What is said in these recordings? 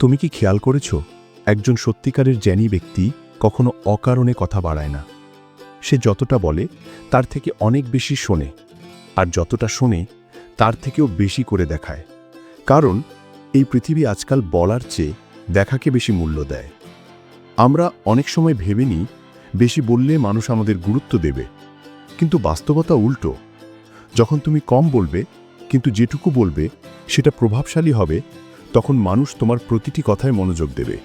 তুমি কি খেয়াল করেছ? একজন সত্যিকারের জ্ঞানী ব্যক্তি কখনো অকারণে কথা বাড়ায় না। সে যতটা বলে, তার থেকে অনেক বেশি শোনে, আর যতটা শোনে, তার থেকেও বেশি করে দেখায়। কারণ, এই পৃথিবী আজকাল বলার চেয়ে দেখাকে বেশি মূল্য দেয়। আমরা অনেক সময় ভেবে নিই, বেশি বললে মানুষ আমাদের গুরুত্ব দেবে। কিন্তু বাস্তবতা উল্টো। যখন তুমি কম বলবে, কিন্তু যেটুকু বলবে, সেটা প্রভাবশালী হবে তখন মানুষ তোমার প্রতিটি কথায় মনোযোগ দেবে।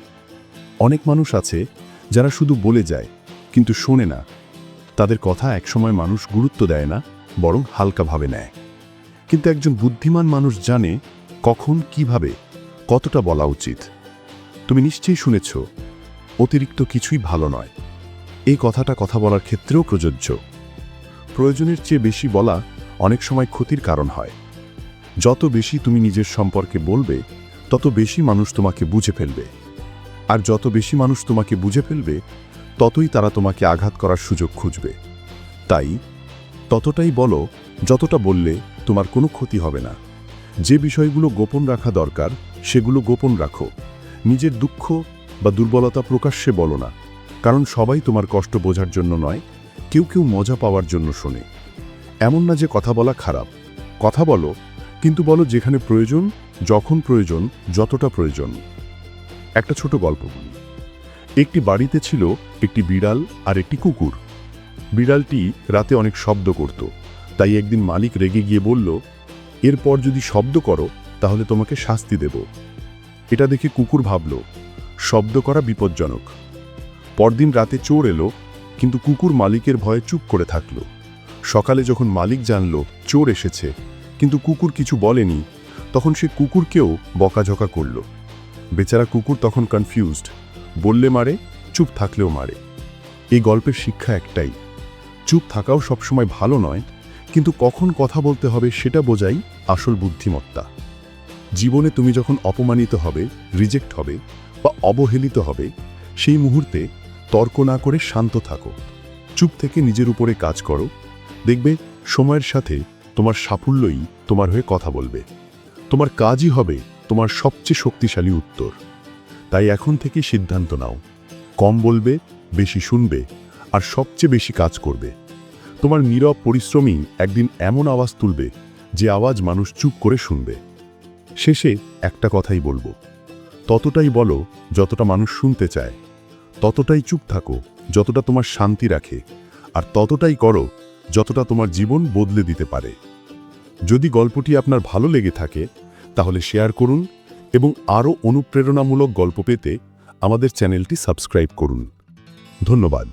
অনেক মানুষ আছে যারা শুধু বলে যায়, কিন্তু শোনে না। তাদের কথা একসময় মানুষ গুরুত্ব দেয় না, বরং হালকাভাবে নেয়। কিন্তু একজন বুদ্ধিমান মানুষ জানে কখন, কীভাবে, কতটা বলা উচিত। তুমি নিশ্চয়ই শুনেছ, অতিরিক্ত কিছুই ভালো নয়। এই কথাটা কথা বলার ক্ষেত্রেও প্রযোজ্য। প্রয়োজনের চেয়ে বেশি বলা অনেক সময় ক্ষতির কারণ হয়। যত বেশি তুমি নিজের সম্পর্কে বলবে তত বেশি মানুষ তোমাকে বুঝে ফেলবে। আর যত বেশি মানুষ তোমাকে বুঝে ফেলবে, ততই তারা তোমাকে আঘাত করার সুযোগ খুঁজবে। তাই ততটাই বলো, যতটা বললে তোমার কোনো ক্ষতি হবে না। যে বিষয়গুলো গোপন রাখা দরকার, সেগুলো গোপন রাখো। নিজের দুঃখ বা দুর্বলতা প্রকাশ্যে বলো না। কারণ সবাই তোমার কষ্ট বোঝার জন্য নয়, কেউ কেউ মজা পাওয়ার জন্য শোনে। এমন না যে কথা বলা খারাপ। কথা বলো কিন্তু বলো যেখানে প্রয়োজন, যখন প্রয়োজন, যতটা প্রয়োজন। একটা ছোট গল্প বলি। একটি বাড়িতে ছিল একটি বিড়াল আর একটি কুকুর। বিড়ালটি রাতে অনেক শব্দ করত। তাই একদিন মালিক রেগে গিয়ে বলল, এরপর যদি শব্দ করো, তাহলে তোমাকে শাস্তি দেব। এটা দেখে কুকুর ভাবল, শব্দ করা বিপজ্জনক। পরদিন রাতে চোর এলো, কিন্তু কুকুর মালিকের ভয়ে চুপ করে থাকল। সকালে যখন মালিক জানল, চোর এসেছে কিন্তু কুকুর কিছু বলেনি। তখন সে কুকুরকেও বকাঝকা করল। বেচারা কুকুর তখন কনফিউজড বললে মারে, চুপ থাকলেও মারে। এই গল্পের শিক্ষা একটাই। চুপ থাকাও সবসময় ভালো নয়, কিন্তু কখন কথা বলতে হবে সেটা বোঝাই আসল বুদ্ধিমত্তা। জীবনে তুমি যখন অপমানিত হবে রিজেক্ট হবে বা অবহেলিত হবে, সেই মুহূর্তে তর্ক না করে শান্ত থাকো। চুপ থেকে নিজের উপরে কাজ করো। দেখবে সময়ের সাথে তোমার সাফল্যই তোমার হয়ে কথা বলবে। তোমার কাজই হবে তোমার সবচেয়ে শক্তিশালী উত্তর। তাই এখন থেকে সিদ্ধান্ত নাও। কম বলবে, বেশি শুনবে, আর সবচেয়ে বেশি কাজ করবে। তোমার নীরব পরিশ্রমী একদিন এমন আওয়াজ তুলবে যে আওয়াজ মানুষ চুপ করে শুনবে। শেষে একটা কথাই বলব। ততটাই বলো যতটা মানুষ শুনতে চায়। ততটাই চুপ থাকো যতটা তোমার শান্তি রাখে। আর ততটাই করো যতটা তোমার জীবন বদলে দিতে পারে। যদি গল্পটি আপনার ভালো লেগে থাকে, তাহলে শেয়ার করুন এবং আরও অনুপ্রেরণামূলক গল্প পেতে আমাদের চ্যানেলটি সাবস্ক্রাইব করুন। ধন্যবাদ।